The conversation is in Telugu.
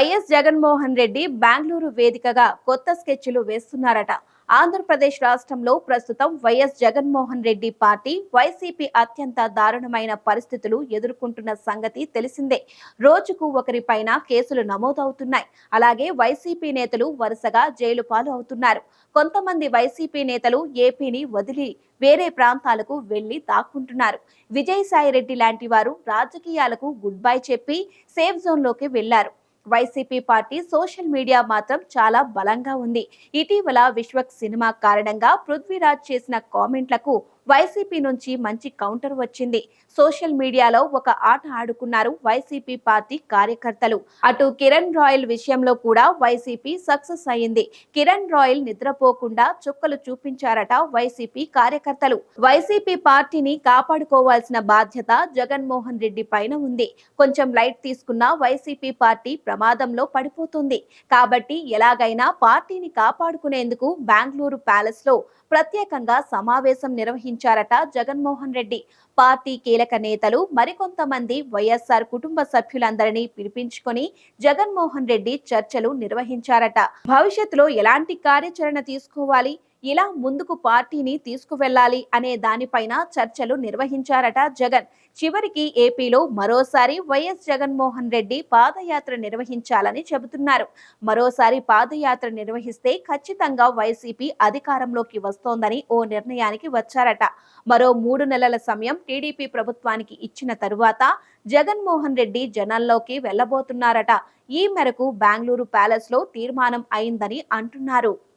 వైఎస్ జగన్మోహన్ రెడ్డి బెంగళూరు వేదికగా కొత్త స్కెచ్లు వేస్తున్నారట. ఆంధ్రప్రదేశ్ రాష్ట్రంలో ప్రస్తుతం YS Jaganmohan Reddy party YCP అత్యంత దారుణమైన పరిస్థితులు ఎదుర్కొంటున్న సంగతి తెలిసిందే. రోజుకు ఒకరిపైన కేసులు నమోదవుతున్నాయి. అలాగే వైసీపీ నేతలు వరుసగా జైలు పాలు అవుతున్నారు. కొంతమంది వైసీపీ నేతలు ఏపీని వదిలి వేరే ప్రాంతాలకు వెళ్ళి దాక్కుంటున్నారు విజయసాయి రెడ్డి లాంటి వారు రాజకీయాలకు గుడ్ బై చెప్పి సేఫ్ జోన్లోకి వెళ్ళారు. వైసీపీ పార్టీ సోషల్ మీడియా మాత్రం చాలా బలంగా ఉంది. ఇటీవల విశ్వక్ సినిమా కారణంగా పృథ్వీరాజ్ చేసిన కామెంట్లకు వైసీపీ నుంచి మంచి కౌంటర్ వచ్చింది. సోషల్ మీడియాలో ఒక ఆట ఆడుకున్నారు వైసీపీ పార్టీ కార్యకర్తలు. అటు కిరణ్ రాయల్ విషయంలో కూడా వైసీపీ సక్సెస్ అయింది కిరణ్ రాయల్ నిద్రపోకుండా చుక్కలు చూపించారట వైసీపీ కార్యకర్తలు. వైసీపీ పార్టీని కాపాడుకోవాల్సిన బాధ్యత జగన్మోహన్ రెడ్డి పైన ఉంది. కొంచెం లైట్ తీసుకున్న వైసీపీ పార్టీ ప్రమాదంలో పడిపోతుంది. కాబట్టి ఎలాగైనా పార్టీని కాపాడుకునేందుకు బెంగళూరు ప్యాలెస్లో ప్రత్యేకంగా సమావేశం నిర్వహించారట జగన్మోహన్ రెడ్డి. పార్టీ కీలక నేతలు మరికొంతమంది వైఎస్ఆర్ కుటుంబ సభ్యులందరినీ పిలిపించుకొని జగన్మోహన్ రెడ్డి చర్చలు నిర్వహించారట. భవిష్యత్తులో ఎలాంటి కార్యాచరణ తీసుకోవాలి? ఇలా ముందుకు పార్టీని తీసుకువెళ్ళాలి అనే దానిపైన చర్చలు నిర్వహించారట జగన్. చివరికి ఏపీలో మరోసారి వైఎస్ జగన్మోహన్ రెడ్డి పాదయాత్ర నిర్వహించాలని చెబుతున్నారు. మరోసారి పాదయాత్ర నిర్వహిస్తే ఖచ్చితంగా వైసీపీ అధికారంలోకి వస్తోందని ఓ నిర్ణయానికి వచ్చారట. మరో మూడు నెలల సమయం టీడీపీ ప్రభుత్వానికి ఇచ్చిన తరువాత జగన్మోహన్ రెడ్డి జనంలోకి వెళ్ళబోతున్నారట ఈ మేరకు బెంగళూరు ప్యాలెస్లో తీర్మానం అయిందని అంటున్నారు.